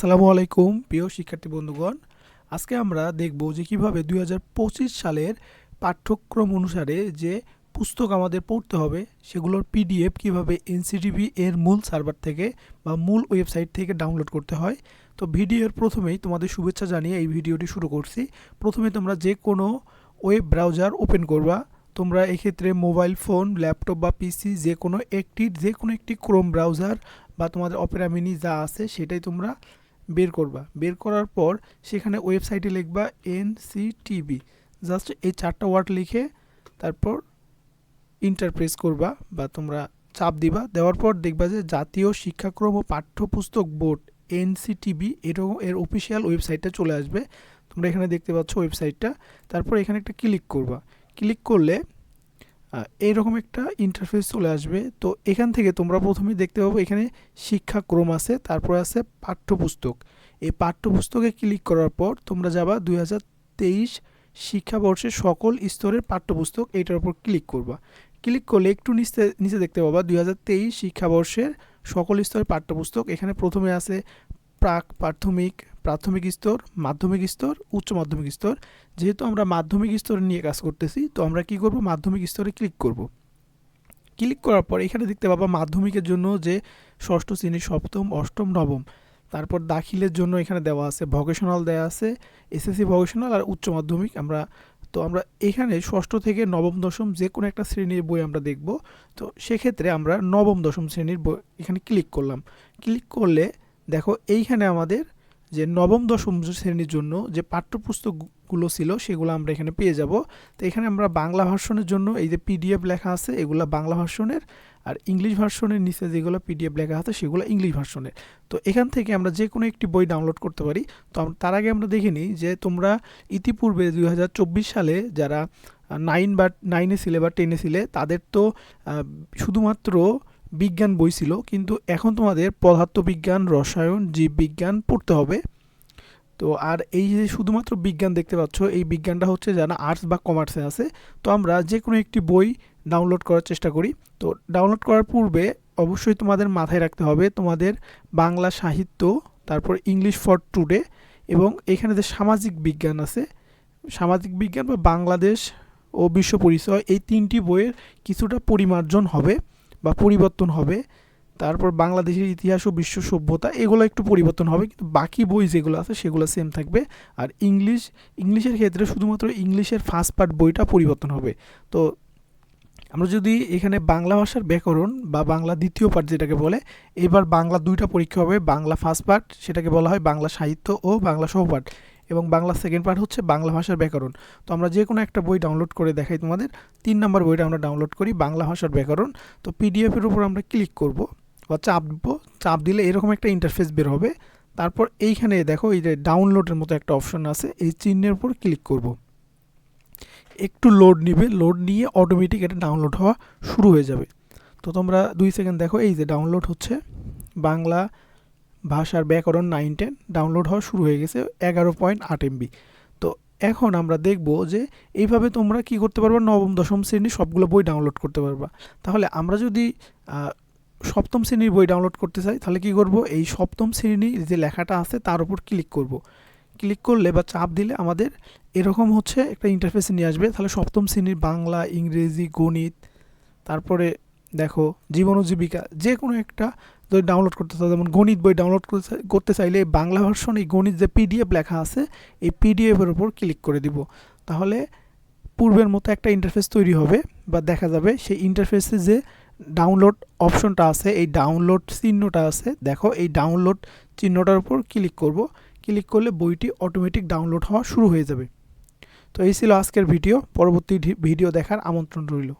আসসালামু আলাইকুম, প্রিয় শিক্ষার্থী বন্ধুগণ। আজকে আমরা দেখব যে কীভাবে দুই সালের পাঠ্যক্রম অনুসারে যে পুস্তক আমাদের পড়তে হবে, সেগুলোর পিডিএফ কীভাবে এনসিটিভি এর মূল সার্ভার থেকে বা মূল ওয়েবসাইট থেকে ডাউনলোড করতে হয়। তো ভিডিওর প্রথমেই তোমাদের শুভেচ্ছা জানিয়ে এই ভিডিওটি শুরু করছি। প্রথমে তোমরা যে কোনো ওয়েব ব্রাউজার ওপেন করবা। তোমরা এক্ষেত্রে মোবাইল ফোন, ল্যাপটপ বা পিসি যে কোনো একটি, যে কোনো একটি ক্রোম ব্রাউজার বা তোমাদের অপেরা মিনি যা আছে সেটাই তোমরা বের করবা। বের করার পর সেখানে ওয়েবসাইটে লিখবা এনসিটিভি জাস্ট এই চারটা ওয়ার্ড লিখে তারপর ইন্টারপ্রেস করবা বা তোমরা চাপ দিবা। দেওয়ার পর দেখবা যে জাতীয় শিক্ষাক্রম ও পাঠ্যপুস্তক বোর্ড এনসিটিভি এরকম এর অফিসিয়াল ওয়েবসাইটটা চলে আসবে। তোমরা এখানে দেখতে পাচ্ছ ওয়েবসাইটটা তারপর এখানে একটা ক্লিক করবা। ক্লিক করলে এইরকম একটা ইন্টারফেস চলে আসবে। তো এখান থেকে তোমরা প্রথমেই দেখতে পাবো এখানে শিক্ষাক্রম আছে, তারপরে আছে পাঠ্যপুস্তক। এই পাঠ্যপুস্তকে ক্লিক করার পর তোমরা যাবা দুই হাজার তেইশ শিক্ষাবর্ষের সকল স্তরের পাঠ্যপুস্তক এইটার উপর ক্লিক করবা। ক্লিক করলে একটু নিচে নিচে দেখতে পাবা দুই হাজার তেইশ শিক্ষাবর্ষের সকল স্তরের পাঠ্যপুস্তক। এখানে প্রথমে আছে প্রাক প্রাথমিক প্রাথমিক স্তর, মাধ্যমিক স্তর, উচ্চ মাধ্যমিক স্তর। যেহেতু আমরা মাধ্যমিক স্তরে নিয়ে কাজ করতেছি, তো আমরা কি করব? মাধ্যমিক স্তরে ক্লিক করব। ক্লিক করার পর এখানে দেখতে পাবা মাধ্যমিকের জন্য যে ষষ্ঠ শ্রেণি, সপ্তম, অষ্টম, নবম। তারপর দাখিলের জন্য এখানে দেওয়া আছে ভকেশনাল দেওয়া আছে এসএসসি ভকেশনাল আর উচ্চ মাধ্যমিক। আমরা, তো আমরা এখানে ষষ্ঠ থেকে নবম, দশম যে কোনো একটা শ্রেণির বই আমরা দেখব। তো সেক্ষেত্রে আমরা নবম, দশম শ্রেণির বই এখানে ক্লিক করলাম। ক্লিক করলে দেখো, এইখানে আমাদের যে নবম, দশম শ্রেণির জন্য যে পাঠ্যপুস্তকগুলো ছিল, সেগুলো আমরা এখানে পেয়ে যাব। তো এখানে আমরা বাংলা ভার্সনের জন্য এই যে পিডিএফ লেখা আছে, এগুলো বাংলা ভার্সনের, আর ইংলিশ ভার্সনের নিচে যেগুলো পিডিএফ লেখা আছে, সেগুলো ইংলিশ ভার্সনের। তো এখান থেকে আমরা যে কোনো একটি বই ডাউনলোড করতে পারি। তো তার আগে আমরা দেখে নিই যে তোমরা ইতিপূর্বে দু হাজার চব্বিশ সালে যারা নাইন বা নাইনে ছিলে বা টেনে ছিলে, তাদের তো শুধুমাত্র বিজ্ঞান বই ছিল, কিন্তু এখন তোমাদের পদার্থবিজ্ঞান, রসায়ন, জীববিজ্ঞান পড়তে হবে। তো আর এই যে শুধুমাত্র বিজ্ঞান দেখতে পাচ্ছ, এই বিজ্ঞানটা হচ্ছে যারা আর্টস বা কমার্সে আছে, তো আমরা যে কোনো একটি বই ডাউনলোড করার চেষ্টা করি। তো ডাউনলোড করার পূর্বে অবশ্যই তোমাদের মাথায় রাখতে হবে তোমাদের বাংলা সাহিত্য, তারপর ইংলিশ ফর টুডে, এবং এখানে যে সামাজিক বিজ্ঞান আছে, সামাজিক বিজ্ঞান বা বাংলাদেশ ও বিশ্ব পরিচয়, এই তিনটি বইয়ের কিছুটা পরিমার্জন হবে। বা পরিবর্তন হবে, তারপর বাংলাদেশের ইতিহাস ও বিশ্ব সভ্যতা, এগুলো একটু পরিবর্তন হবে, কিন্তু বাকি বই যেগুলো আছে সেগুলো সেম থাকবে। আর ইংলিশ, ইংলিশের ক্ষেত্রে শুধুমাত্র ইংলিশের ফার্স্ট পার্ট বইটা পরিবর্তন হবে। তো আমরা যদি এখানে বাংলা ভাষার ব্যাকরণ বা বাংলা দ্বিতীয় পার্ট যেটাকে বলে, এবার বাংলা দুইটা পরীক্ষা হবে, বাংলা ফার্স্ট পার্ট সেটাকে বলা হয় বাংলা সাহিত্য ও বাংলা সহপাঠ। এবং বাংলা সেকেন্ড পার্ট হচ্ছে বাংলা ভাষার ব্যাকরণ। তো আমরা যে কোনো একটা বই ডাউনলোড করে দেখাই তোমাদের। তিন নম্বর বইটা আমরা ডাউনলোড করি বাংলা ভাষার ব্যাকরণ। তো পিডিএফের উপর আমরা ক্লিক করব বা চাপ দিব। চাপ দিলে এরকম একটা ইন্টারফেস বের হবে। তারপর এইখানে দেখো এই যে ডাউনলোডের মতো একটা অপশন আছে। এই চিহ্নের উপর ক্লিক করব। একটু লোড নিবে। লোড নিয়ে অটোমেটিক এটা ডাউনলোড হওয়া শুরু হয়ে যাবে। তো তোমরা দুই সেকেন্ড দেখো। এই যে ডাউনলোড হচ্ছে বাংলা ভাষার ব্যাকরণ নাইন টেন ডাউনলোড হওয়া শুরু হয়ে গেছে এগারো পয়েন্ট আট এমবি তো এখন আমরা দেখব যে এইভাবে তোমরা কি করতে পারবা? নবম, দশম শ্রেণির সবগুলো বই ডাউনলোড করতে পারবা। তাহলে আমরা যদি সপ্তম শ্রেণির বই ডাউনলোড করতে চাই, তাহলে কি করব? এই সপ্তম শ্রেণির যে লেখাটা আছে, তার উপর ক্লিক করব। ক্লিক করলে বা চাপ দিলে আমাদের এরকম হচ্ছে একটা ইন্টারফেসে নিয়ে আসবে। তাহলে সপ্তম শ্রেণির বাংলা, ইংরেজি, গণিত, তারপরে দেখো জীবন ও জীবিকা যে কোনো একটা ডাউনলোড করতে চাও, যেমন গণিত বই ডাউনলোড করতে চাইলে এই বাংলা ভার্সন এই গণিত যে পিডিএফ লেখা আছে, এই পিডিএফের উপর ক্লিক করে দিব। তাহলে পূর্বের মতো একটা ইন্টারফেস তৈরি হবে বা দেখা যাবে সেই ইন্টারফেসে যে ডাউনলোড অপশনটা আছে, এই ডাউনলোড চিহ্নটা আছে, দেখো এই ডাউনলোড চিহ্নটার উপর ক্লিক করব। ক্লিক করলে বইটি অটোমেটিক ডাউনলোড হওয়া শুরু হয়ে যাবে। তো এই ছিল আজকের ভিডিও পরবর্তী ভিডিও দেখার আমন্ত্রণ রইল।